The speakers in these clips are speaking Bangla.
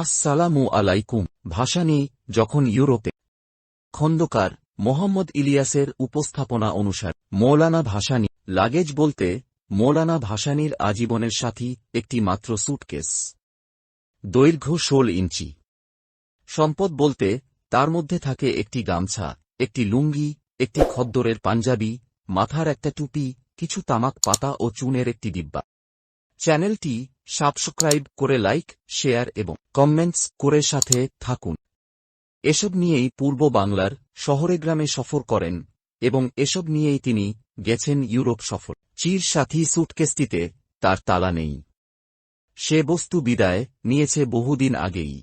আসসালামু আলাইকুম ভাসানী যখন ইউরোপে। খন্দকার, মোহাম্মদ ইলিয়াসের উপস্থাপনা অনুসার, মৌলানা ভাসানী, লাগেজ বলতে, মৌলানা ভাসানীর আজীবনের সাথী, একটি মাত্র সুটকেস দৈর্ঘ্য ষোল ইঞ্চি। সম্পদ বলতে, তার মধ্যে থাকে একটি গামছা, একটি লুঙ্গি, একটি খদ্দরের পাঞ্জাবি, মাথার একটা টুপি, কিছু তামাক পাতা ও চুনের একটি ডিব্বা। চ্যানেলটি সাবস্ক্রাইব করে লাইক, শেয়ার এবং কমেন্টস করে সাথে থাকুন। এসব নিয়েই পূর্ব বাংলার শহরে গ্রামে সফর করেন এবং এসব নিয়েই তিনি গেছেন ইউরোপ সফর। চির সাথী সুটকেসটিতে তার তালা নেই। সে বস্তু বিদায় নিয়েছে বহুদিন আগেই।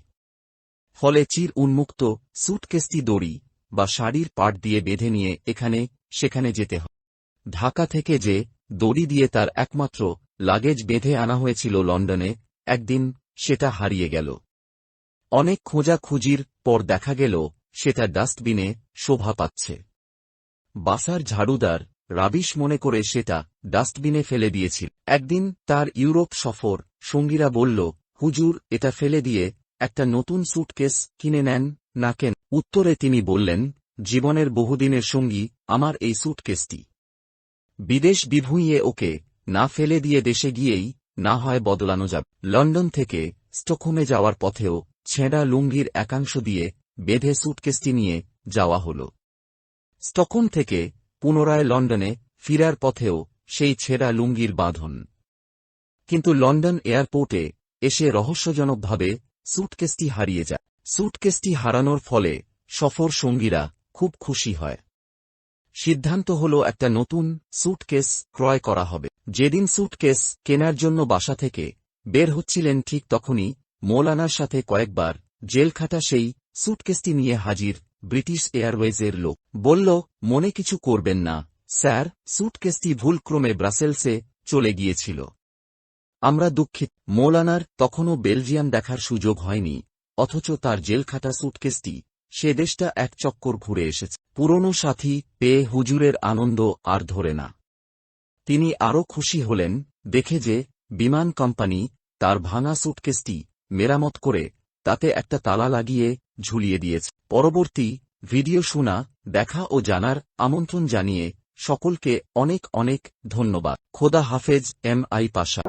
ফলে চির উন্মুক্ত সুটকেসটি দড়ি বা শাড়ির পাট দিয়ে বেঁধে নিয়ে এখানে সেখানে যেতে হয়। ঢাকা থেকে যে দড়ি দিয়ে তার একমাত্র লাগেজ বেঁধে আনা হয়েছিল লন্ডনে, একদিন সেটা হারিয়ে গেল। অনেক খোঁজাখুঁজির পর দেখা গেল, সেটা ডাস্টবিনে শোভা পাচ্ছে। বাসার ঝাড়ুদার রাবিশ মনে করে সেটা ডাস্টবিনে ফেলে দিয়েছিল। একদিন তার ইউরোপ সফর, সঙ্গীরা বলল, হুজুর, এটা ফেলে দিয়ে একটা নতুন সুটকেস কিনে নেন না কেন? উত্তরে তিনি বললেন, জীবনের বহুদিনের সঙ্গী আমার এই সুটকেসটি। বিদেশ বিভুঁইয়ে ওকে না ফেলে দিয়ে দেশে গিয়েই না হয় বদলানো যাবে। লন্ডন থেকে স্টকহোমে যাওয়ার পথেও ছেঁড়া লুঙ্গির একাংশ দিয়ে বেঁধে সুটকেসটি নিয়ে যাওয়া হল। স্টকহোম থেকে পুনরায় লন্ডনে ফিরার পথেও সেই ছেঁড়া লুঙ্গির বাঁধন। কিন্তু লন্ডন এয়ারপোর্টে এসে রহস্যজনকভাবে সুটকেসটি হারিয়ে যায়। সুটকেসটি হারানোর ফলে সফর সঙ্গীরা খুব খুশি হয়। সিদ্ধান্ত হল একটা নতুন সুটকেস ক্রয় করা হবে। যেদিন সুটকেস কেনার জন্য বাসা থেকে বের হচ্ছিলেন ঠিক তখনই মৌলানার সাথে কয়েকবার জেলখাটা সেই সুটকেসটি নিয়ে হাজির ব্রিটিশ এয়ারওয়েজের লোক। বলল, মনে কিছু করবেন না, স্যার। সুটকেসটি ভুলক্রমে ব্রাসেলসে চলে গিয়েছিল। আমরা দুঃখিত। মৌলানার তখনও বেলজিয়াম দেখার সুযোগ হয়নি, অথচ তার জেলখাটা সুটকেসটি সে দেশটা এক চক্কর ঘুরে এসেছে। পুরনো সাথী পেয়ে হুজুরের আনন্দ আর ধরে না। তিনি আরও খুশি হলেন, দেখে যে, বিমান কোম্পানি, তার ভাঙা সুটকেসটি, মেরামত করে, তাতে একটা তালা লাগিয়ে, ঝুলিয়ে দিয়েছে। পরবর্তী, ভিডিও শোনা, দেখা ও জানার আমন্ত্রণ জানিয়ে, সকলকে অনেক অনেক ধন্যবাদ। খোদা হাফেজ, এম আই পাশা।